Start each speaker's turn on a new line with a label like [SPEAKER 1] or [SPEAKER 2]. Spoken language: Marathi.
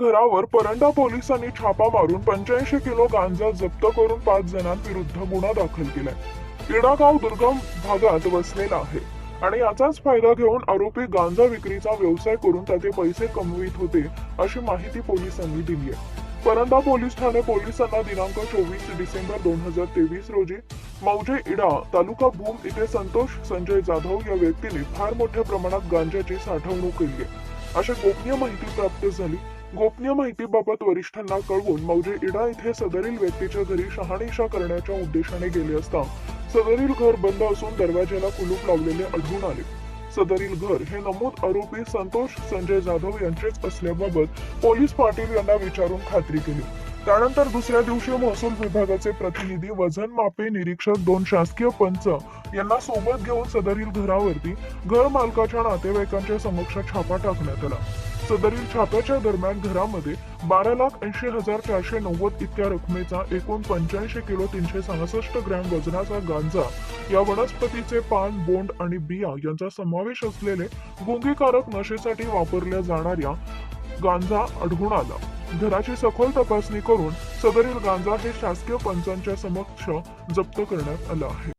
[SPEAKER 1] घरावर परंडा पोलिसांनी छापा मारून पंच्याऐंशी किलो गांजा जप्त करून पाच जणांविरुद्ध गुन्हा दाखल केलाय. इडागाव दुर्गम भागात वसलेला आहे आणि याचाच फायदा घेऊन आरोपी गांजा विक्रीचा व्यवसाय करून त्याचे पैसे कमवित होते अशी माहिती पोलिसांनी दिली आहे परंदा पोलीस ठाणे पोलिसांना दिनांक चोवीस डिसेंबर दोन हजार तेवीस रोजी मौजे इडा तालुका भूम इथे संतोष संजय जाधव या व्यक्तीने फार मोठ्या प्रमाणात गांजाची साठवणूक केली आहे. अशी गोपनीय माहिती प्राप्त झाली. गोपनीय माहितीबाबत वरिष्ठांना कळवून मौजे इडा येथे सदरील व्यक्तीच्या घरी शहानिशा करण्याच्या उद्देशाने गेले असता सदरील घर बंद असून दरवाजाला कुलूप लावलेले आढळून आले. सदरील घर हे नमूद आरोपी संतोष संजय जाधव यांचेच असल्याबाबत पोलीस पाटील यांना विचारून खात्री केली. त्यानंतर दुसऱ्या दिवशी महसूल विभागाचे प्रतिनिधी वजन मापे निरीक्षक दोन शासकीय पंच यांना सोबत घेऊन सदरील घरावरती घर मालकाच्या नातेवाईकांच्या समक्ष छापा टाकण्यात आला. सदरील छाप्याच्या दरम्यान घरामध्ये बारा लाख ऐंशी हजार चारशे नव्वद इतक्या रकमेचा एकूण पंच्याऐंशी किलो तीनशे सहासष्ट ग्रॅम वजनाचा गांजा या वनस्पतीचे पान बोंड आणि बिया यांचा समावेश असलेले गुंगीकारक नशेसाठी वापरल्या जाणाऱ्या गांजा आढळून आला. घराची सखोल तपासणी करून सदरील गांजा हे शासकीय पंचांच्या समक्ष जप्त करण्यात आला आहे.